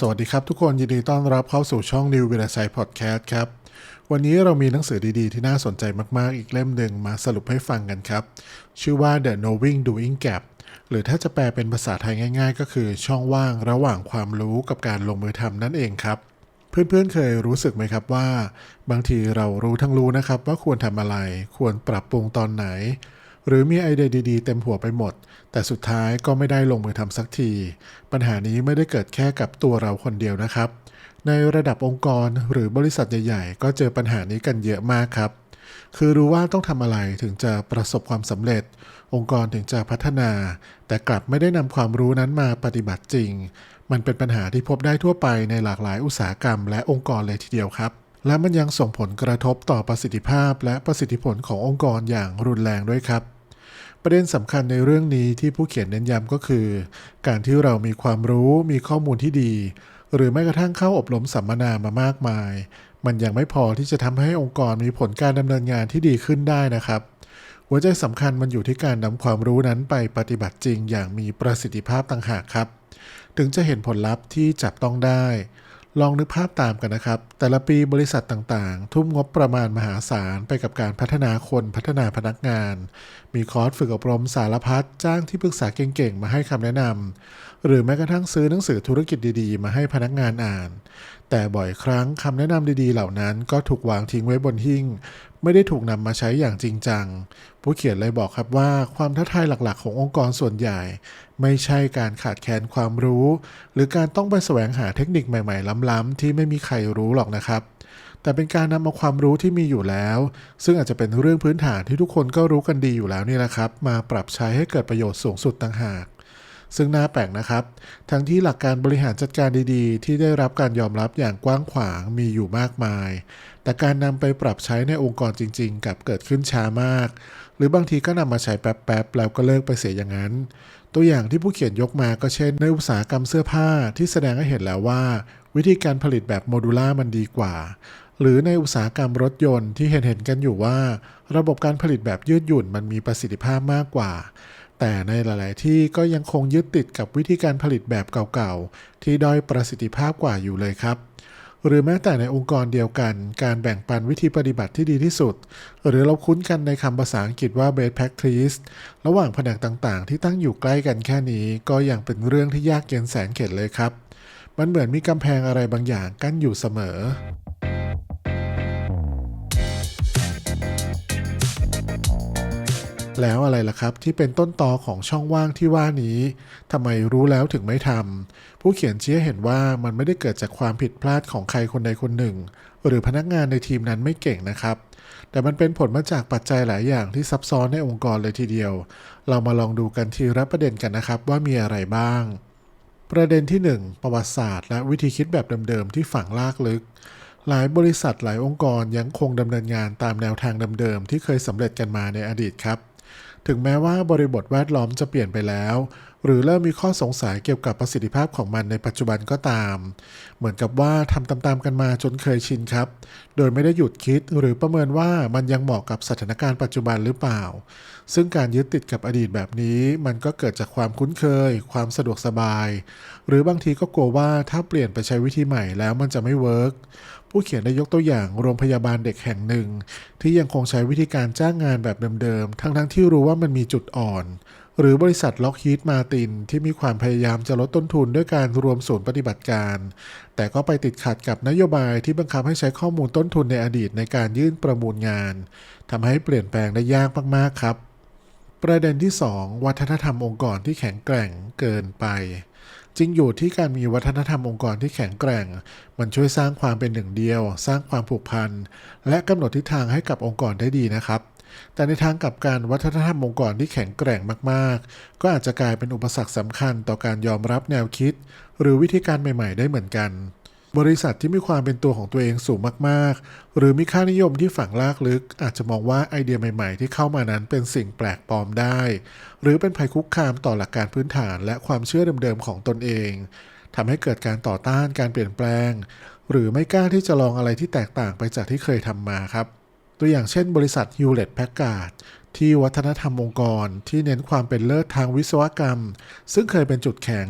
สวัสดีครับทุกคนยินดีต้อนรับเข้าสู่ช่อง New วิ r ชัยพอดแคสต์ครับ วันนี้เรามีหนังสือดีๆ ที่น่าสนใจมากๆ อีกเล่มหนึ่งมาสรุปให้ฟังกันครับ ชื่อว่า The Knowing Doing Gap หรือถ้าจะแปลเป็นภาษาไทยง่าย ๆ ก็คือช่องว่างระหว่างความรู้กับการลงมือทำนั่นเองครับเพื่อนๆ เคยรู้สึกไหมครับว่า บางทีเรารู้ทั้งรู้นะครับ ว่าควรทำอะไร ควรปรับปรุงตอนไหน หรือมีไอเดียดีๆ เต็มหัวไปหมด แต่สุดท้ายก็ไม่ได้ลงมือทำสักที ปัญหานี้ไม่ได้เกิดแค่กับตัวเราคนเดียวนะครับ ในระดับองค์กรหรือบริษัทใหญ่ ๆ ก็เจอปัญหานี้กันเยอะมากครับ คือรู้ว่าต้องทำอะไรถึงจะประสบความสำเร็จ องค์กรถึงจะพัฒนา แต่กลับไม่ได้นำความรู้นั้นมาปฏิบัติจริง มันเป็นปัญหาที่พบได้ทั่วไปในหลากหลายอุตสาหกรรม และองค์กรเลยทีเดียวครับและมันยังส่งผลกระทบต่อประสิทธิภาพและประสิทธิผลขององค์กรอย่างรุนแรงด้วยครับ ประเด็นสำคัญในเรื่องนี้ที่ผู้เขียนเน้นย้ำก็คือ การที่เรามีความรู้มีข้อมูลที่ดี หรือแม้กระทั่งเข้าอบรมสัมมนามามากมาย มันยังไม่พอที่จะทำให้องค์กรมีผลการดำเนินงานที่ดีขึ้นได้นะครับ หัวใจสำคัญมันอยู่ที่การนำความรู้นั้นไปปฏิบัติจริงอย่างมีประสิทธิภาพต่างหากครับ ถึงจะเห็นผลลัพธ์ที่จับต้องได้ ลองนึกภาพตามกันนะครับ แต่ละปีบริษัทต่างๆ ทุ่มงบประมาณมหาศาลไปกับการพัฒนาคนพัฒนาพนักงาน มีคอร์สฝึกอบรมสารพัดจ้างที่ปรึกษาเก่งๆ มาให้คำแนะนำหรือแม้กระทั่งซื้อหนังสือธุรกิจดีๆ มาให้พนักงานอ่าน แต่บ่อยครั้งคำแนะนำดีๆ เหล่านั้นก็ถูกวางทิ้งไว้บนหิ้ง ไม่ได้ถูกนำมาใช้อย่างจริงจัง ผู้เขียนเลยบอกครับว่าความท้าทายหลักๆ ขององค์กรส่วนใหญ่ ไม่ใช่การขาดแคลนความรู้ หรือการต้องไปแสวงหาเทคนิคใหม่ๆ ล้ำๆที่ไม่มีใครรู้หรอกนะครับ แต่เป็นการนำเอาความรู้ที่มีอยู่แล้ว ซึ่งอาจจะเป็นเรื่องพื้นฐานที่ทุกคนก็รู้กันดีอยู่แล้วนี่แหละครับ มาปรับใช้ให้เกิดประโยชน์สูงสุดต่างหากซึ่งน่าแปลกนะครับ ทั้งที่หลักการบริหารจัดการดีๆ ที่ได้รับการยอมรับอย่างกว้างขวางมีอยู่มากมาย แต่การนำไปปรับใช้ในองค์กรจริง ๆ กับเกิดขึ้นช้ามาก หรือบางทีก็นำมาใช้แป๊บๆแล้วก็เลิกไปเสียอย่างนั้น ตัวอย่างที่ผู้เขียนยกมาก็เช่น ในอุตสาหกรรมเสื้อผ้าที่แสดงให้เห็นแล้วว่า วิธีการผลิตแบบโมดูล่ามันดีกว่า หรือในอุตสาหกรรมรถยนต์ที่เห็นเห็นกันอยู่ว่า ระบบการผลิตแบบยืดหยุ่นมันมีประสิทธิภาพมากกว่า แต่ในหลาย ๆ ที่ก็ยังคงยึดติดกับวิธีการผลิตแบบเก่า ๆ ที่ด้อยประสิทธิภาพกว่าอยู่เลยครับ หรือแม้แต่ในองค์กรเดียวกัน การแบ่งปันวิธีปฏิบัติที่ดีที่สุด หรือเราคุ้นกันในคำภาษาอังกฤษว่า best practice ระหว่างแผนกต่างๆ ที่ตั้งอยู่ใกล้กันแค่นี้ ก็ยังเป็นเรื่องที่ยากเย็นแสนเข็ดเลยครับ มันเหมือนมีกำแพงอะไรบางอย่างกั้นอยู่เสมอ แล้วอะไรล่ะครับที่เป็นต้นตอของช่องว่างที่ว่านี้ทำไมรู้แล้วถึงไม่ทำผู้เขียนชี้ให้เห็นว่ามันไม่ได้เกิดจากความผิดพลาดของใครคนใดคนหนึ่ง หรือพนักงานในทีมนั้นไม่เก่งนะครับ แต่มันเป็นผลมาจากปัจจัยหลายอย่างที่ซับซ้อนในองค์กรเลยทีเดียว เรามาลองดูกันทีละประเด็นกันนะครับว่ามีอะไรบ้าง ประเด็นที่ 1 ประวัติศาสตร์ และวิธีคิดแบบเดิมๆที่ฝังลากลึกหลายบริษัทหลายองค์กรยังคงดำเนินงานตามแนวทางเดิมๆที่เคยสำเร็จกันมาในอดีตครับ ถึงแม้ว่าบริบทแวดล้อมจะเปลี่ยนไปแล้ว หรือเริ่มมีข้อสงสัยเกี่ยวกับประสิทธิภาพของมันในปัจจุบันก็ตาม เหมือนกับว่าทำตามๆกันมาจนเคยชินครับ โดยไม่ได้หยุดคิดหรือประเมินว่ามันยังเหมาะกับสถานการณ์ปัจจุบันหรือเปล่า ซึ่งการยึดติดกับอดีตแบบนี้ มันก็เกิดจากความคุ้นเคย ความสะดวกสบาย หรือบางทีก็กลัวว่าถ้าเปลี่ยนไปใช้วิธีใหม่แล้วมันจะไม่เวิร์ก ผู้เขียนได้ยกตัวอย่างโรงพยาบาลเด็กแห่งหนึ่ง ที่ยังคงใช้วิธีการจ้างงานแบบเดิมๆ ทั้งๆที่รู้ว่ามันมีจุดอ่อน หรือบริษัทล็อกฮีดมาตินที่มีความพยายามจะลดต้นทุนด้วยการรวมศูนย์ปฏิบัติการ แต่ก็ไปติดขัดกับนโยบายที่บังคับให้ใช้ข้อมูลต้นทุนในอดีตในการยื่นประมูลงานทำให้เปลี่ยนแปลงได้ยากมากๆครับ ประเด็นที่ 2 วัฒนธรรมองค์กรที่แข็งแกร่งเกินไป จริงอยู่ที่การมีวัฒนธรรมองค์กรที่แข็งแกร่ง มันช่วยสร้างความเป็นหนึ่งเดียว สร้างความผูกพัน และกำหนดทิศทางให้กับองค์กรได้ดีนะครับ แต่ในทางกลับการวัฒนธรรมองค์กรที่แข็งแกร่งมากๆ ก็อาจจะกลายเป็นอุปสรรคสำคัญต่อการยอมรับแนวคิด หรือวิธีการใหม่ ๆ ได้เหมือนกัน บริษัทที่มีความเป็นตัวของตัวเองสูงมากๆ หรือมีค่านิยมที่ฝังลากลึก อาจจะมองว่าไอเดียใหม่ๆ ที่เข้ามานั้นเป็นสิ่งแปลกปลอมได้ หรือเป็นภัยคุกคามต่อหลักการพื้นฐานและความเชื่อเดิมๆของตนเองทำให้เกิดการต่อต้านการเปลี่ยนแปลง หรือไม่กล้าที่จะลองอะไรที่แตกต่างไปจากที่เคยทำมาครับ ตัวอย่างเช่น บริษัท Hewlett Packard ที่วัฒนธรรมองค์กรที่เน้นความเป็นเลิศทางวิศวกรรม ซึ่งเคยเป็นจุดแข็ง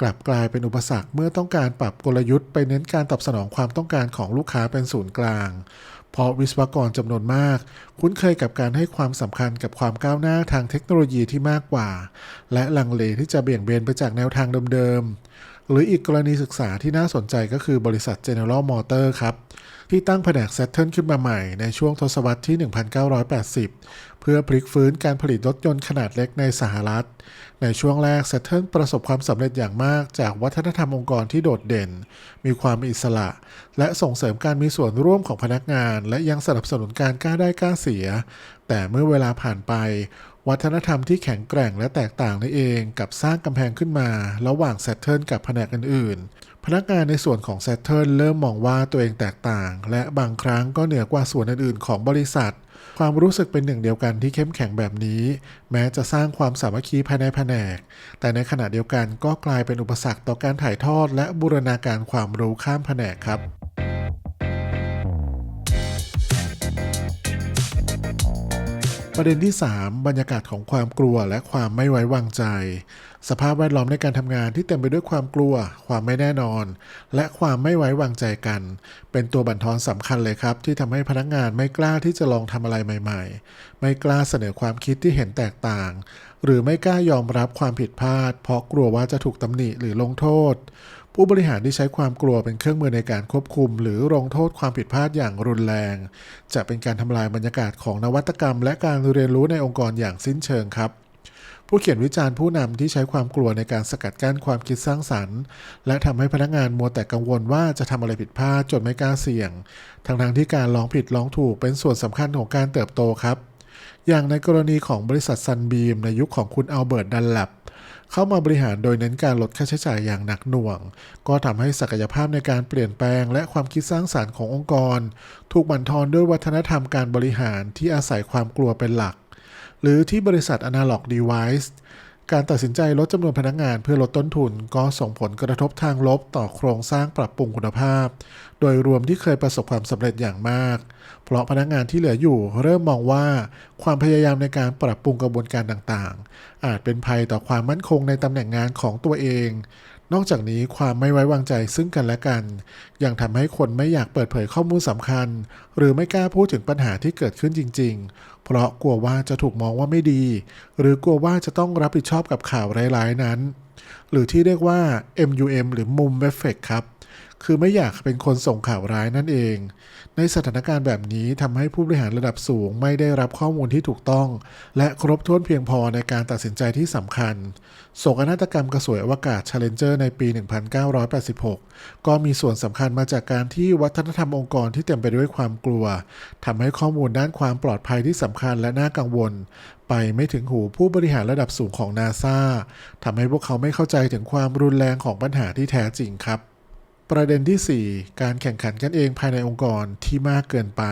กลับกลายเป็นอุปสรรคเมื่อต้องการปรับกลยุทธ์ไปเน้นการตอบสนองความต้องการของลูกค้าเป็นศูนย์กลาง เพราะวิศวกรจำนวนมาก คุ้นเคยกับการให้ความสำคัญกับความก้าวหน้าทางเทคโนโลยีที่มากกว่า และลังเลที่จะเบี่ยงเบนไปจากแนวทางเดิมๆหรืออีกกรณีศึกษาที่น่าสนใจก็คือบริษัท General Motor ครับ ที่ตั้งแผนก Saturn ขึ้นมาใหม่ในช่วงทศวรรษที่ 1980 เพื่อพลิกฟื้นการผลิตรถยนต์ขนาดเล็กในสหรัฐ ในช่วงแรก Saturn ประสบความสำเร็จอย่างมากจากวัฒนธรรมองค์กรที่โดดเด่น มีความอิสระ และส่งเสริมการมีส่วนร่วมของพนักงาน และยังสนับสนุนการกล้าได้กล้าเสีย แต่เมื่อเวลาผ่านไป วัฒนธรรมที่แข็งแกร่งและแตกต่างนี่เองกับสร้างกำแพงขึ้นมา ระหว่าง Saturn กับแผนกอื่น ๆ พนักงานในส่วนของ Saturn เริ่มมองว่าตัวเองแตกต่าง และบางครั้งก็เหนือกว่าส่วนอื่น ๆ ของบริษัท ความรู้สึกเป็นหนึ่งเดียวกันที่เข้มแข็งแบบนี้ แม้จะสร้างความสามัคคีภายในแผนก แต่ในขณะเดียวกันก็กลายเป็นอุปสรรคต่อการถ่ายทอด และบูรณาการความรู้ข้ามแผนกครับ ประเด็นที่ 3 บรรยากาศของความกลัวและความไม่ไว้วางใจ สภาพแวดล้อมในการทำงานที่เต็มไปด้วยความกลัว ความไม่แน่นอน และความไม่ไว้วางใจกัน เป็นตัวบั่นทอนสำคัญเลยครับ ที่ทำให้พนักงานไม่กล้าที่จะลองทำอะไรใหม่ ๆ ไม่กล้าเสนอความคิดที่เห็นแตกต่าง หรือไม่กล้ายอมรับความผิดพลาด เพราะกลัวว่าจะถูกตำหนิหรือลงโทษ ผู้บริหารที่ใช้ความกลัวเป็นเครื่องมือในการควบคุม หรือลงโทษความผิดพลาดอย่างรุนแรง จะเป็นการทำลายบรรยากาศของนวัตกรรม และการเรียนรู้ในองค์กรอย่างสิ้นเชิงครับผู้เขียนวิจารณ์ผู้นำที่ใช้ความกลัวในการสกัดกั้นความคิดสร้างสรรค์ และทำให้พนักงานมัวแต่กังวลว่าจะทำอะไรผิดพลาดจนไม่กล้าเสี่ยงทั้งๆที่การลองผิดลองถูกเป็นส่วนสำคัญของการเติบโตครับ อย่างในกรณีของบริษัทซันบีมในยุคของคุณอัลเบิร์ตดันแลบเข้ามาบริหารโดยเน้นการลดค่าใช้จ่ายอย่างหนักหน่วง ก็ทำให้ศักยภาพในการเปลี่ยนแปลง และความคิดสร้างสารรค์ขององค์กร ถูกบั่นทอนด้วยวัฒนธรรมการบริหารที่อาศัยความกลัวเป็นหลัก หรือที่บริษัท Analog Device การตัดสินใจลดจำนวนพนักงานเพื่อลดต้นทุนก็ส่งผลกระทบทางลบต่อโครงสร้างปรับปรุงคุณภาพ โดยรวมที่เคยประสบความสำเร็จอย่างมาก เพราะพนักงานที่เหลืออยู่เริ่มมองว่าความพยายามในการปรับปรุงกระบวนการต่างๆ อาจเป็นภัยต่อความมั่นคงในตำแหน่งงานของตัวเอง นอกจากนี้ความไม่ไว้วางใจซึ่งกันและกัน ยังทำให้คนไม่อยากเปิดเผยข้อมูลสำคัญ หรือไม่กล้าพูดถึงปัญหาที่เกิดขึ้นจริง ๆ เพราะกลัวว่าจะถูกมองว่าไม่ดี หรือกลัวว่าจะต้องรับผิดชอบกับข่าวร้ายๆนั้น หรือที่เรียกว่า MUM หรือมุมเอฟเฟกครับ คือไม่อยากเป็นคนส่งข่าวร้ายนั่นเอง ในสถานการณ์แบบนี้ทำให้ผู้บริหารระดับสูงไม่ได้รับข้อมูลที่ถูกต้อง และครบถ้วนเพียงพอในการตัดสินใจที่สำคัญ โศกนาฏกรรมกระสวยอวกาศ Challenger ในปี 1986 ก็มีส่วนสำคัญมาจากการที่วัฒนธรรมองค์กรที่เต็มไปด้วยความกลัวทำให้ข้อมูลด้านความปลอดภัยที่สำคัญและน่ากังวล ไปไม่ถึงหูผู้บริหารระดับสูงของนาซาทำให้พวกเขาไม่เข้าใจถึงความรุนแรงของปัญหาที่แท้จริงครับ ประเด็นที่ 4 การแข่งขันกันเองภายในองค์กรที่มากเกินไป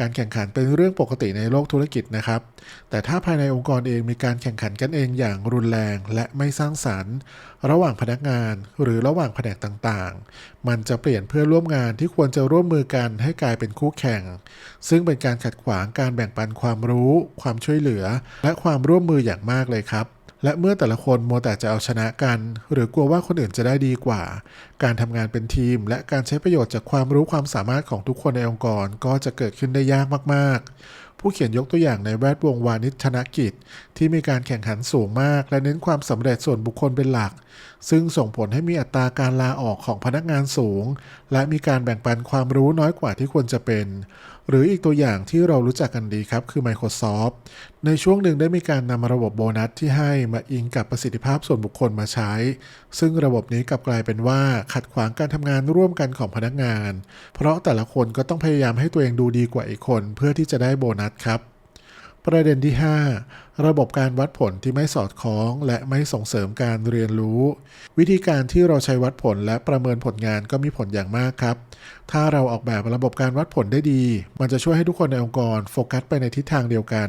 การแข่งขันเป็นเรื่องปกติในโลกธุรกิจนะครับ แต่ถ้าภายในองค์กรเองมีการแข่งขันกันเองอย่างรุนแรงและไม่สร้างสรรค์ ระหว่างพนักงานหรือระหว่างแผนกต่างๆ มันจะเปลี่ยนเพื่อร่วมงานที่ควรจะร่วมมือกันให้กลายเป็นคู่แข่ง ซึ่งเป็นการขัดขวางการแบ่งปันความรู้ ความช่วยเหลือ และความร่วมมืออย่างมากเลยครับ และเมื่อแต่ละคนมัวแต่จะเอาชนะกัน หรือกลัวว่าคนอื่นจะได้ดีกว่า การทำงานเป็นทีม และการใช้ประโยชน์จากความรู้ความสามารถของทุกคนในองค์กรก็จะเกิดขึ้นได้ยากมาก ๆ ผู้เขียนยกตัวอย่างในแวดวงวานิชธนกิจ ที่มีการแข่งขันสูงมาก และเน้นความสำเร็จส่วนบุคคลเป็นหลัก ซึ่งส่งผลให้มีอัตราการลาออกของพนักงานสูง และมีการแบ่งปันความรู้น้อยกว่าที่ควรจะเป็นหรืออีกตัวอย่างที่เรารู้จักกันดีครับ คือ Microsoft ในช่วงหนึ่งได้มีการนำระบบโบนัสที่ให้มาอิงกับประสิทธิภาพส่วนบุคคลมาใช้ ซึ่งระบบนี้กลับกลายเป็นว่าขัดขวางการทำงานร่วมกันของพนักงาน เพราะแต่ละคนก็ต้องพยายามให้ตัวเองดูดีกว่าอีกคน เพื่อที่จะได้โบนัสครับ ประเด็นที่ 5 ระบบการวัดผลที่ไม่สอดคล้อง และไม่ส่งเสริมการเรียนรู้ วิธีการที่เราใช้วัดผลและประเมินผลงานก็มีผลอย่างมากครับ ถ้าเราออกแบบระบบการวัดผลได้ดี มันจะช่วยให้ทุกคนในองค์กรโฟกัสไปในทิศทางเดียวกัน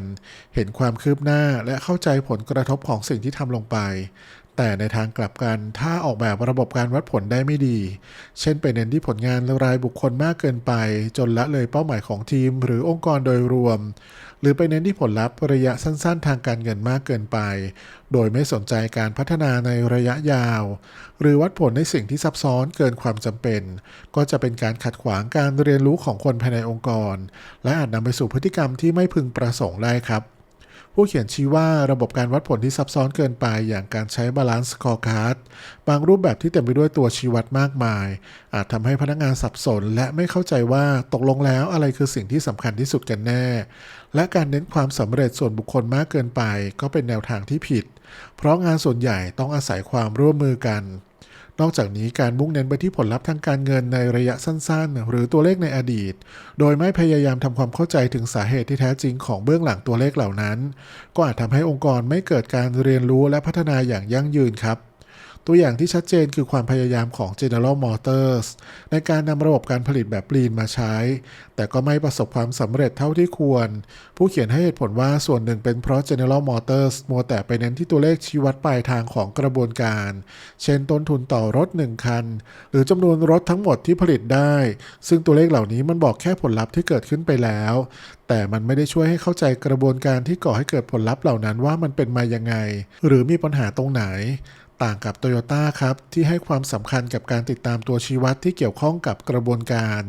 เห็นความคืบหน้าและเข้าใจผลกระทบของสิ่งที่ทำลงไป แต่ในทางกลับกันถ้าออกแบบระบบการวัดผลได้ไม่ดี เช่นไปเน้นที่ผลงานรายบุคคลมากเกินไป จนละเลยเป้าหมายของทีม หรือองค์กรโดยรวม หรือไปเน้นที่ผลลัพธ์ระยะสั้นๆ ทางการเงินมากเกินไป โดยไม่สนใจการพัฒนาในระยะยาว หรือวัดผลในสิ่งที่ซับซ้อนเกินความจำเป็น ก็จะเป็นการขัดขวางการเรียนรู้ของคนภายในองค์กร และอาจนำไปสู่พฤติกรรมที่ไม่พึงประสงค์ได้ครับ ผู้เขียนชี้ว่าระบบการวัดผลที่ซับซ้อนเกินไปอย่างการใช้บาลานซ์สกอร์การ์ดบางรูปแบบที่เต็มไปด้วยตัวชี้วัดมากมาย อาจทำให้พนักงานสับสน และไม่เข้าใจว่าตกลงแล้วอะไรคือสิ่งที่สำคัญที่สุดกันแน่ และการเน้นความสำเร็จส่วนบุคคลมากเกินไป ก็เป็นแนวทางที่ผิด เพราะงานส่วนใหญ่ต้องอาศัยความร่วมมือกัน นอกจากนี้การมุ่งเน้นไปที่ผลลัพธ์ทางการเงินในระยะสั้นๆ หรือตัวเลขในอดีต โดยไม่พยายามทำความเข้าใจถึงสาเหตุที่แท้จริงของเบื้องหลังตัวเลขเหล่านั้น ก็อาจทำให้องค์กรไม่เกิดการเรียนรู้และพัฒนาอย่างยั่งยืนครับ ตัวอย่างที่ชัดเจนคือความพยายามของ General Motors ในการนำระบบการผลิตแบบลีนมาใช้ แต่ก็ไม่ประสบความสำเร็จเท่าที่ควร ผู้เขียนให้เหตุผลว่าส่วนหนึ่งเป็นเพราะ General Motors มัวแต่ไปเน้นที่ตัวเลขชี้วัดปลายทางของกระบวนการ เช่นต้นทุนต่อรถ 1 คัน หรือจำนวนรถทั้งหมดที่ผลิตได้ ซึ่งตัวเลขเหล่านี้มันบอกแค่ผลลัพธ์ที่เกิดขึ้นไปแล้ว แต่มันไม่ได้ช่วยให้เข้าใจกระบวนการที่ก่อให้เกิดผลลัพธ์เหล่านั้นว่ามันเป็นมายังไง หรือมีปัญหาตรงไหน ต่างกับโตโยต้าครับ ที่ให้ความสำคัญกับการติดตามตัวชี้วัดที่เกี่ยวข้องกับกระบวนการ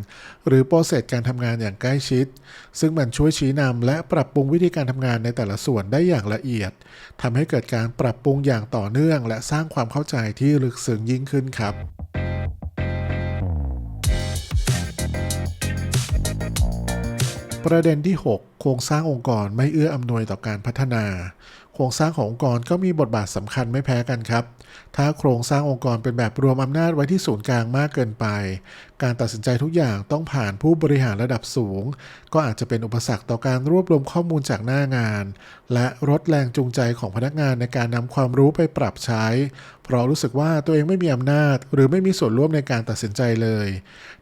หรือโปรเซสการทำงานอย่างใกล้ชิด ซึ่งมันช่วยชี้นำและปรับปรุงวิธีการทำงานในแต่ละส่วนได้อย่างละเอียดทำให้เกิดการปรับปรุงอย่างต่อเนื่อง และสร้างความเข้าใจที่ลึกซึ้งยิ่งขึ้นครับประเด็นที่ 6 โครงสร้างองค์กรไม่เอื้ออำนวยต่อการพัฒนา โครงสร้างขององค์กรก็มีบทบาทสำคัญไม่แพ้กันครับ ถ้าโครงสร้างองค์กรเป็นแบบรวมอำนาจไว้ที่ศูนย์กลางมากเกินไป การตัดสินใจทุกอย่างต้องผ่านผู้บริหารระดับสูง ก็อาจจะเป็นอุปสรรคต่อการรวบรวมข้อมูลจากหน้างาน และลดแรงจูงใจของพนักงานในการนำความรู้ไปปรับใช้ เพราะรู้สึกว่าตัวเองไม่มีอำนาจ หรือไม่มีส่วนร่วมในการตัดสินใจเลย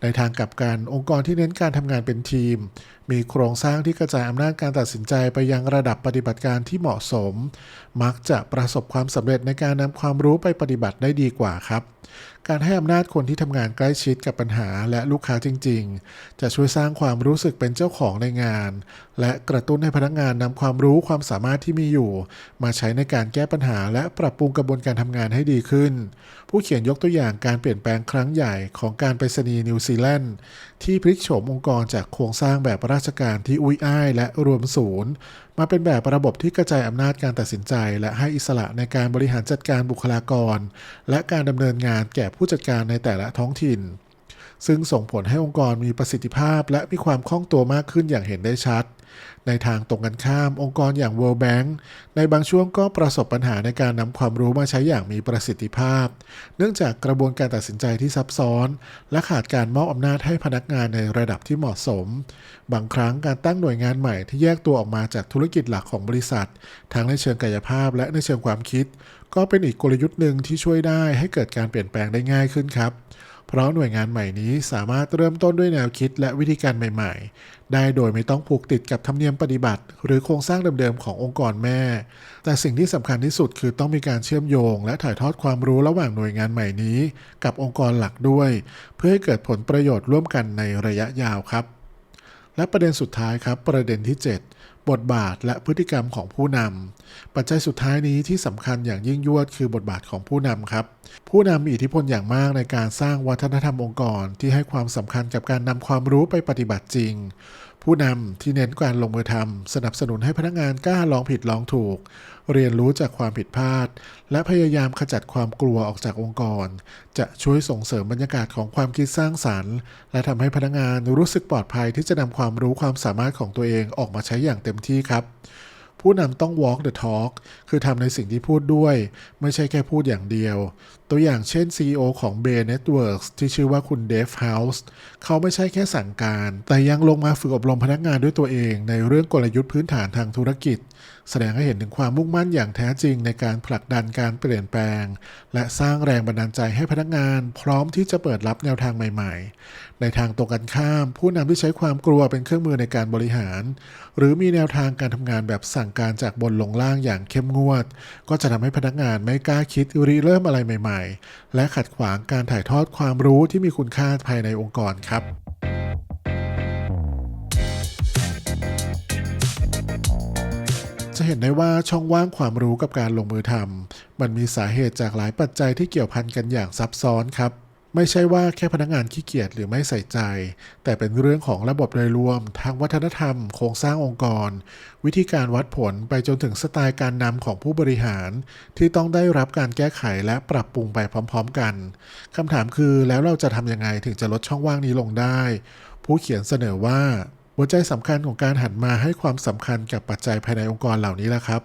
ในทางกลับกันองค์กรที่เน้นการทำงานเป็นทีม มีโครงสร้างที่กระจายอำนาจการตัดสินใจไปยังระดับปฏิบัติการที่เหมาะสมมักจะประสบความสำเร็จในการนำความรู้ไปปฏิบัติได้ดีกว่าครับ การให้อำนาจคนที่ทำงานใกล้ชิดกับปัญหาและลูกค้าจริง ๆ จะช่วยสร้างความรู้สึกเป็นเจ้าของในงาน และกระตุ้นให้พนักงานนำความรู้ความสามารถที่มีอยู่ มาใช้ในการแก้ปัญหา และปรับปรุงกระบวนการทำงานให้ดีขึ้น ผู้เขียนยกตัวอย่างการเปลี่ยนแปลงครั้งใหญ่ของการไปรษณีย์นิวซีแลนด์ที่พลิกโฉมองค์กรจากโครงสร้างแบบราชการที่อุ้ยอ้ายและรวมศูนย์ มาเป็นแบบระบบที่กระจายอำนาจการตัดสินใจ และให้อิสระในการบริหารจัดการบุคลากร และการดำเนินงานแก่ผู้จัดการในแต่ละท้องถิ่น ซึ่งส่งผลให้องค์กรมีประสิทธิภาพ และมีความคล่องตัวมากขึ้นอย่างเห็นได้ชัด ในทางตรงกันข้าม องค์กรอย่าง World Bank ในบางช่วงก็ประสบปัญหาในการนำความรู้มาใช้อย่างมีประสิทธิภาพ เนื่องจากกระบวนการตัดสินใจที่ซับซ้อน และขาดการมอบอำนาจให้พนักงานในระดับที่เหมาะสม บางครั้งการตั้งหน่วยงานใหม่ที่แยกตัวออกมาจากธุรกิจหลักของบริษัท ทั้งในเชิงกายภาพและในเชิงความคิด ก็เป็นอีกกลยุทธ์หนึ่งที่ช่วยได้ให้เกิดการเปลี่ยนแปลงได้ง่ายขึ้นครับ เพราะหน่วยงานใหม่นี้สามารถเริ่มต้นด้วยแนวคิดและวิธีการใหม่ ๆ ได้โดยไม่ต้องผูกติดกับธรรมเนียมปฏิบัติ หรือโครงสร้างเดิมๆขององค์กรแม่ แต่สิ่งที่สำคัญที่สุดคือต้องมีการเชื่อมโยง และถ่ายทอดความรู้ระหว่างหน่วยงานใหม่นี้ กับองค์กรหลักด้วย เพื่อให้เกิดผลประโยชน์ร่วมกันในระยะยาวครับ และประเด็นสุดท้ายครับประเด็นที่ 7 บทบาทและพฤติกรรมของผู้นำปัจจัยสุดท้ายนี้ที่สำคัญอย่างยิ่งยวดคือบทบาทของผู้นำครับ ผู้นำมีอิทธิพลอย่างมากในการสร้างวัฒนธรรมองค์กร ที่ให้ความสำคัญกับการนำความรู้ไปปฏิบัติจริง ผู้นำที่เน้นการลงมือทำสนับสนุนให้พนักงานกล้าลองผิดลองถูก เรียนรู้จากความผิดพลาด และพยายามขจัดความกลัวออกจากองค์กร จะช่วยส่งเสริมบรรยากาศของความคิดสร้างสรรค์ และทำให้พนักงานรู้สึกปลอดภัยที่จะนำความรู้ความสามารถของตัวเองออกมาใช้อย่างเต็มที่ครับผู้นำต้อง walk the talk คือทำในสิ่งที่พูดด้วย ไม่ใช่แค่พูดอย่างเดียว ตัวอย่างเช่น CEO ของ Bay Networks ที่ชื่อว่าคุณเดฟเฮาส์เขาไม่ใช่แค่สั่งการ แต่ยังลงมาฝึกอบรมพนักงานด้วยตัวเองในเรื่องกลยุทธ์พื้นฐานทางธุรกิจ แสดงให้เห็นถึงความมุ่งมั่นอย่างแท้จริงในการผลักดันการเปลี่ยนแปลง และสร้างแรงบันดาลใจให้พนักงาน พร้อมที่จะเปิดรับแนวทางใหม่ๆ ในทางตรงกันข้าม ผู้นำที่ใช้ความกลัวเป็นเครื่องมือในการบริหาร หรือมีแนวทางการทำงานแบบสั่งการจากบนลงล่างอย่างเข้มงวด ก็จะทำให้พนักงานไม่กล้าคิดริเริ่มอะไรใหม่ๆ และขัดขวางการถ่ายทอดความรู้ที่มีคุณค่าภายในองค์กรครับจะเห็นได้ว่าช่องว่างความรู้กับการลงมือทำมันมีสาเหตุจากหลายปัจจัยที่เกี่ยวพันกันอย่างซับซ้อนครับ ไม่ใช่ว่าแค่พนักงานขี้เกียจหรือไม่ใส่ใจ แต่เป็นเรื่องของระบบโดยรวม ทางวัฒนธรรม โครงสร้างองค์กร วิธีการวัดผลไปจนถึงสไตล์การนำของผู้บริหาร ที่ต้องได้รับการแก้ไขและปรับปรุงไปพร้อม ๆ กันคำถามคือแล้วเราจะทำยังไงถึงจะลดช่องว่างนี้ลงได้ ผู้เขียนเสนอว่า หัวใจสำคัญของการหันมาให้ความสำคัญกับปัจจัยภายในองค์กรเหล่านี้แหละครับ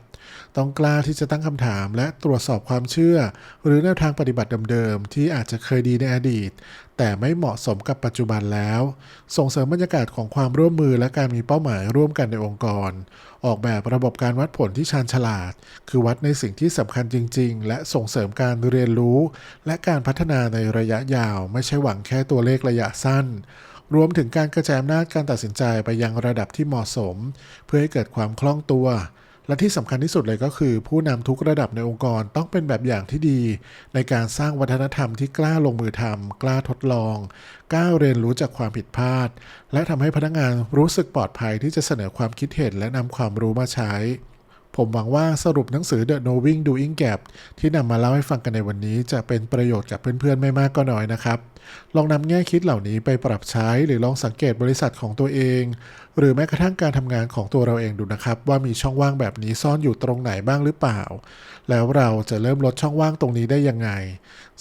ต้องกล้าที่จะตั้งคำถามและตรวจสอบความเชื่อ หรือแนวทางปฏิบัติเดิมๆที่อาจจะเคยดีในอดีต แต่ไม่เหมาะสมกับปัจจุบันแล้ว ส่งเสริมบรรยากาศของความร่วมมือและการมีเป้าหมายร่วมกันในองค์กร ออกแบบระบบการวัดผลที่ชาญฉลาด คือวัดในสิ่งที่สำคัญจริง ๆ และส่งเสริมการเรียนรู้ และการพัฒนาในระยะยาว ไม่ใช่หวังแค่ตัวเลขระยะสั้น รวมถึงการกระจายอำนาจการตัดสินใจไปยังระดับที่เหมาะสม เพื่อให้เกิดความคล่องตัว และที่สำคัญที่สุดเลยก็คือ ผู้นำทุกระดับในองค์กรต้องเป็นแบบอย่างที่ดี ในการสร้างวัฒนธรรมที่กล้าลงมือทำกล้าทดลอง กล้าเรียนรู้จากความผิดพลาด และทำให้พนักงานรู้สึกปลอดภัยที่จะเสนอความคิดเห็นและนำความรู้มาใช้ผมหวังว่าสรุปหนังสือ The Knowing Doing Gap ที่นำมาเล่าให้ฟังกันในวันนี้จะเป็นประโยชน์กับเพื่อนๆ ไม่มากก็น้อยนะครับ ลองนำแง่คิดเหล่านี้ไปปรับใช้หรือลองสังเกตบริษัทของตัวเอง หรือแม้กระทั่งการทำงานของตัวเราเองดูนะครับ ว่ามีช่องว่างแบบนี้ซ่อนอยู่ตรงไหนบ้างหรือเปล่า แล้วเราจะเริ่มลดช่องว่างตรงนี้ได้ยังไง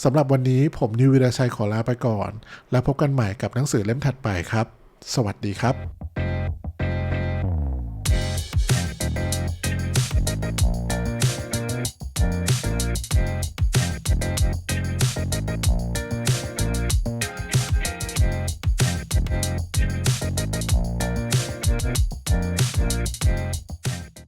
สำหรับวันนี้ผมนิววิราชัยขอลาไปก่อน แล้วพบกันใหม่กับหนังสือเล่มถัดไปครับ สวัสดีครับ